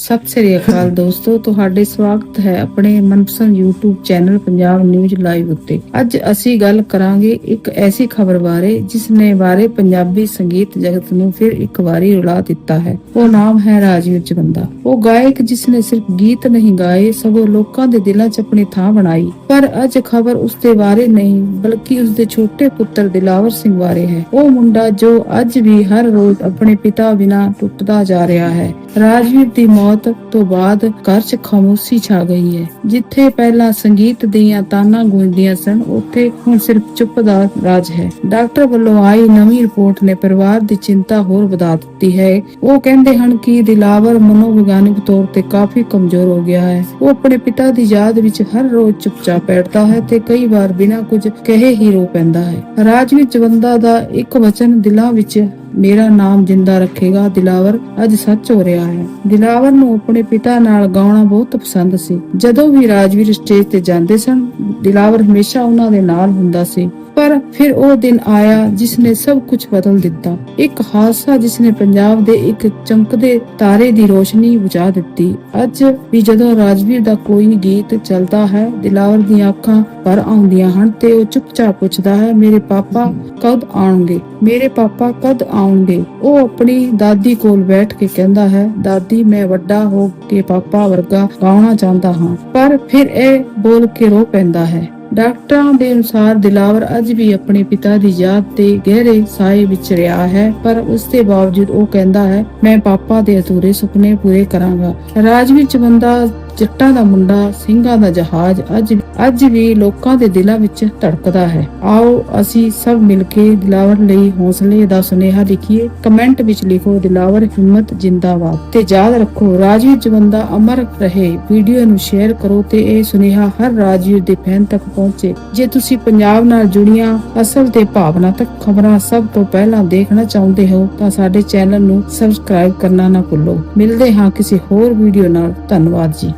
ਸਤਿ ਸ੍ਰੀ ਅਕਾਲ ਦੋਸਤੋ, ਤੁਹਾਡੇ ਸਵਾਗਤ ਹੈ ਆਪਣੇ ਮਨਪਸੰਦ YouTube channel Punjab news live ਉੱਤੇ। ਅੱਜ ਅਸੀਂ ਗੱਲ ਕਰਾਂਗੇ ਇੱਕ ਐਸੀ ਖਬਰ ਬਾਰੇ ਜਿਸ ਨੇ ਬਾਰੇ ਪੰਜਾਬੀ ਸੰਗੀਤ ਜਗਤ ਨੂੰ ਫਿਰ ਇੱਕ ਵਾਰੀ ਰੁਲਾ ਦਿੱਤਾ ਹੈ। ਉਹ ਨਾਮ ਹੈ ਰਾਜਵੀਰ ਜਵੰਦਾ। ਉਹ ਗਾਇਕ ਜਿਸ ਨੇ ਸਿਰਫ ਗੀਤ ਨਹੀਂ ਗਾਏ, ਸਗੋਂ ਲੋਕਾਂ ਦੇ ਦਿਲਾਂ 'ਚ ਆਪਣੀ ਥਾਂ ਬਣਾਈ। ਪਰ ਅੱਜ ਖਬਰ ਉਸ ਦੇ ਬਾਰੇ ਨਹੀਂ, ਬਲਕਿ ਉਸ ਦੇ ਛੋਟੇ ਪੁੱਤਰ ਦਿਲਾਵਰ ਸਿੰਘ ਬਾਰੇ ਹੈ। ਉਹ ਮੁੰਡਾ ਜੋ ਅੱਜ ਵੀ ਹਰ ਰੋਜ਼ ਆਪਣੇ ਪਿਤਾ ਬਿਨਾ ਟੁੱਟਦਾ ਜਾ ਰਿਹਾ ਹੈ। ਰਾਜਵੀਰ ਦੀ ਮੌਤ ਤੋਂ ਬਾਅਦ ਘਰ 'ਚ ਖਾਮੋਸ਼ੀ ਛਾ ਗਈ ਹੈ। ਜਿੱਥੇ ਪਹਿਲਾਂ ਸੰਗੀਤ ਦੀਆਂ ਤਾਨਾਂ ਗੂੰਜਦੀਆਂ ਸਨ, ਉੱਥੇ ਹੁਣ ਸਿਰਫ ਚੁੱਪ ਦਾ ਰਾਜ ਹੈ। ਡਾਕਟਰ ਵੱਲੋਂ ਆਈ ਨਵੀਂ ਰਿਪੋਰਟ ਨੇ ਪਰਿਵਾਰ ਦੀ ਚਿੰਤਾ ਹੋਰ ਵਧਾ ਦਿੱਤੀ ਹੈ। ਉਹ ਕਹਿੰਦੇ ਹਨ ਕਿ ਦਿਲਾਵਰ ਮਨੋਵਿਗਿਆਨਿਕ ਤੌਰ ਤੇ ਕਾਫੀ ਕਮਜ਼ੋਰ ਹੋ ਗਿਆ ਹੈ। ਉਹ ਆਪਣੇ ਪਿਤਾ ਦੀ ਯਾਦ ਵਿੱਚ ਹਰ ਰੋਜ਼ ਚੁੱਪਚਾਪ ਬੈਠਦਾ ਹੈ ਤੇ ਕਈ ਵਾਰ ਬਿਨਾਂ ਕੁਝ ਕਹੇ ਹੀ ਰੋ ਪੈਂਦਾ ਹੈ। ਰਾਜਵੀਰ ਜਵੰਦਾ ਦਾ ਇੱਕ ਵਚਨ ਦਿਲਾਂ ਵਿੱਚ ਮੇਰਾ ਨਾਮ ਜਿੰਦਾ ਰੱਖੇਗਾ ਦਿਲਾਵਰ, ਅੱਜ ਸੱਚ ਹੋ ਰਿਹਾ ਹੈ। ਦਿਲਾਵਰ ਨੂੰ ਆਪਣੇ ਪਿਤਾ ਨਾਲ ਗਾਉਣਾ ਬਹੁਤ ਪਸੰਦ ਸੀ। ਜਦੋਂ ਵੀ ਰਾਜਵੀਰ ਸਟੇਜ ਤੇ ਜਾਂਦੇ ਸਨ, ਦਿਲਾਵਰ ਹਮੇਸ਼ਾ ਉਹਨਾਂ ਦੇ ਨਾਲ ਹੁੰਦਾ ਸੀ। ਪਰ ਫਿਰ ਉਹ ਦਿਨ ਆਇਆ ਜਿਸ ਨੇ ਸਭ ਕੁਝ ਬਦਲ ਦਿੱਤਾ। ਇੱਕ ਹਾਦਸਾ ਜਿਸ ਨੇ ਪੰਜਾਬ ਦੇ ਇੱਕ ਚਮਕਦੇ ਤਾਰੇ ਦੀ ਰੋਸ਼ਨੀ ਬੁਝਾ ਦਿੱਤੀ। ਅੱਜ ਵੀ ਜਦੋਂ ਰਾਜਵੀਰ ਦਾ ਕੋਈ ਗੀਤ ਚੱਲਦਾ ਹੈ, ਦਿਲਾਵਰ ਦੀਆਂ ਅੱਖਾਂ ਭਰ ਆਉਂਦੀਆਂ ਹਨ ਤੇ ਉਹ ਚੁੱਪਚਾਪ ਪੁੱਛਦਾ ਹੈ, ਮੇਰੇ ਪਾਪਾ ਕਦ ਆਉਣਗੇ? ਮੇਰੇ ਪਾਪਾ ਕਦ ਆਉਣਗੇ ਉਹ ਆਪਣੀ ਦਾਦੀ ਕੋਲ ਬੈਠ ਕੇ ਕਹਿੰਦਾ ਹੈ, ਦਾਦੀ, ਮੈਂ ਵੱਡਾ ਹੋ ਕੇ ਪਾਪਾ ਵਰਗਾ ਗਾਉਣਾ ਚਾਹੁੰਦਾ ਹਾਂ, ਪਰ ਫਿਰ ਇਹ ਬੋਲ ਕੇ ਰੋ ਪੈਂਦਾ ਹੈ। ਡਾਕਟਰਾਂ ਦੇ ਅਨੁਸਾਰ ਦਿਲਾਵਰ ਅੱਜ ਵੀ ਆਪਣੇ ਪਿਤਾ ਦੀ ਯਾਦ ਤੇ ਗਹਿਰੇ ਸਾਏ ਵਿੱਚ ਰਿਹਾ ਹੈ, ਪਰ ਉਸ ਦੇ ਬਾਵਜੂਦ ਉਹ ਕਹਿੰਦਾ ਹੈ, ਮੈਂ ਪਾਪਾ ਦੇ ਅਧੂਰੇ ਸੁਪਨੇ ਪੂਰੇ ਕਰਾਂਗਾ। ਰਾਜਵੀਰ ਚਵੰਦਾ ਜੱਟਾਂ ਦਾ ਮੁੰਡਾ, ਸਿੰਘਾਂ ਦਾ ਜਹਾਜ਼ ਅੱਜ ਅੱਜ ਵੀ ਲੋਕਾਂ ਦੇ ਦਿਲਾਂ ਵਿੱਚ ਧੜਕਦਾ ਹੈ। ਆਓ ਅਸੀਂ ਸਭ ਮਿਲ ਕੇ ਦਿਲਾਵਰ ਲਈ ਹੌਸਲੇ ਦਾ ਸੁਨੇਹਾ ਲਿਖੀਏ। ਕਮੈਂਟ ਵਿੱਚ ਲਿਖੋ, ਦਿਲਾਵਰ, ਹਿੰਮਤ, ਜਿੰਦਾਬਾਦ। ਤੇ ਯਾਦ ਰੱਖੋ ਰਾਜਵੀਰ ਜਵੰਦਾ ਅਮਰ ਰਹੇ। ਵੀਡੀਓ ਨੂੰ ਸ਼ੇਅਰ ਕਰੋ ਤੇ ਇਹ ਸੁਨੇਹਾ ਹਰ ਰਾਜਵੀਰ ਦੇ ਫੈਨ ਤੱਕ ਪਹੁੰਚੇ। ਜੇ ਤੁਸੀਂ ਪੰਜਾਬ ਨਾਲ ਜੁੜੀਆਂ ਅਸਲ ਤੇ ਭਾਵਨਾਤਮਕ ਖਬਰਾਂ ਸਭ ਤੋਂ ਪਹਿਲਾਂ ਦੇਖਣਾ ਚਾਹੁੰਦੇ ਹੋ, ਤਾਂ ਸਾਡੇ ਚੈਨਲ ਨੂੰ ਸਬਸਕ੍ਰਾਈਬ ਕਰਨਾ ਨਾ ਭੁੱਲੋ। ਮਿਲਦੇ ਹਾਂ ਕਿਸੇ ਹੋਰ ਵੀਡੀਓ ਨਾਲ। ਧੰਨਵਾਦ ਜੀ।